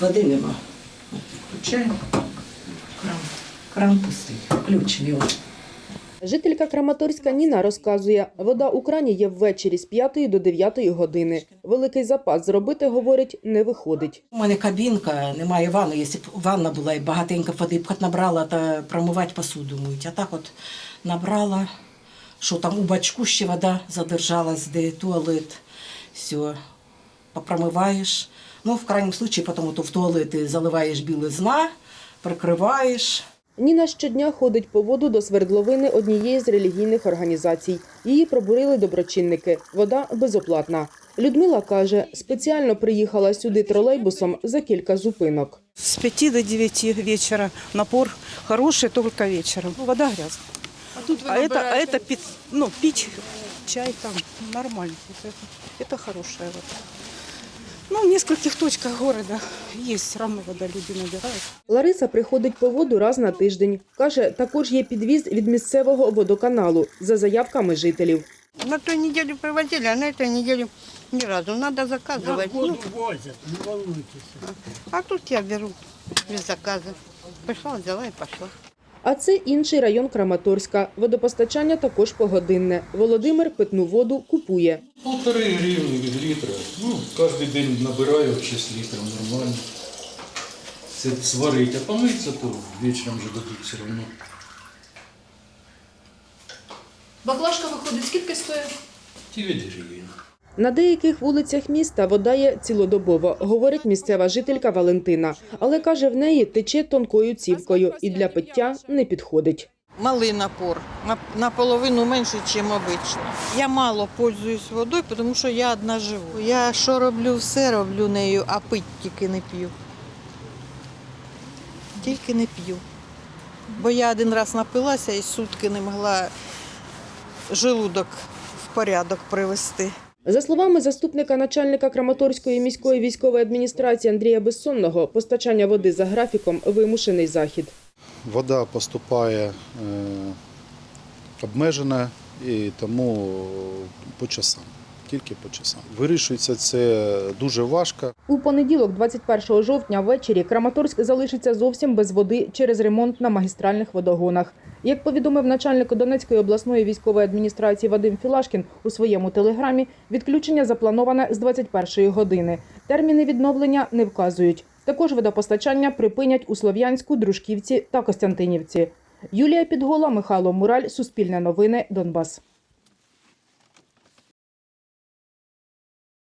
Води нема. Включаємо. Кран. Кран пустий. Ключ віл. Жителька Краматорська Ніна розказує, вода у крані є ввечері з 5 до 9 години. Великий запас зробити, говорить, не виходить. У мене кабінка, немає ванни. Якщо б ванна була і багатенько води б хоч набрала, то промивати посуду мить. А так от набрала, що там у бачку ще вода задержалась, де туалет. Все, попромиваєш. Ну, в крайньому випадку, потім то в туалет ти заливаєш білизна, прикриваєш. Ніна щодня ходить по воду до свердловини однієї з релігійних організацій. Її пробурили доброчинники. Вода безоплатна. Людмила каже, спеціально приїхала сюди тролейбусом за кілька зупинок. С 5 до 9 вечера. Напор хороший только вечером. Ну, Вода грязная. А, это, а это пить, ну, пить чай там нормально. Вот Это, это хорошая вода. Ну, в нескольких точках города есть, все равно вода люди набирают. Лариса приходить по воду раз на тиждень. Каже, також є підвіз від місцевого водоканалу за заявками жителів. На той неделю привозили, а на этой неделе ни разу. Надо заказывать. Ну, возят, не волнуйтесь. а тут я беру без заказа. Пришла, взяла и пошла. А це інший район Краматорська. Водопостачання також погодинне. Володимир питну воду купує. Полтори гривні від літра. Ну, кожен день набираю 6 літрів нормально. Це сварить, а помитися, то вечором вже дадуть все одно. Баклажка виходить, скільки стоїть? 9 гривень. На деяких вулицях міста вода є цілодобово, говорить місцева жителька Валентина. Але каже, в неї тече тонкою цівкою і для пиття не підходить. малий напор, наполовину менше, ніж обично. Я мало пользуюсь водою, тому що я одна живу. Я що роблю, все роблю нею, а пити тільки не п'ю. Тільки не п'ю. Бо я один раз напилася і сутки не могла желудок в порядок привести. За словами заступника начальника Краматорської міської військової адміністрації Андрія Безсонного, постачання води за графіком вимушений захід. Вода поступає е, обмежена і тому по часам, тільки по часам. Вирішується це дуже важко. У понеділок, 21 жовтня, ввечері Краматорськ залишиться зовсім без води через ремонт на магістральних водогонах. Як повідомив начальник Донецької обласної військової адміністрації Вадим Філашкін у своєму телеграмі, відключення заплановане з 21 години. Терміни відновлення не вказують. Також водопостачання припинять у Слов'янську, Дружківці та Костянтинівці. Юлія Підгола, Михайло Мураль, Суспільне новини, Донбас.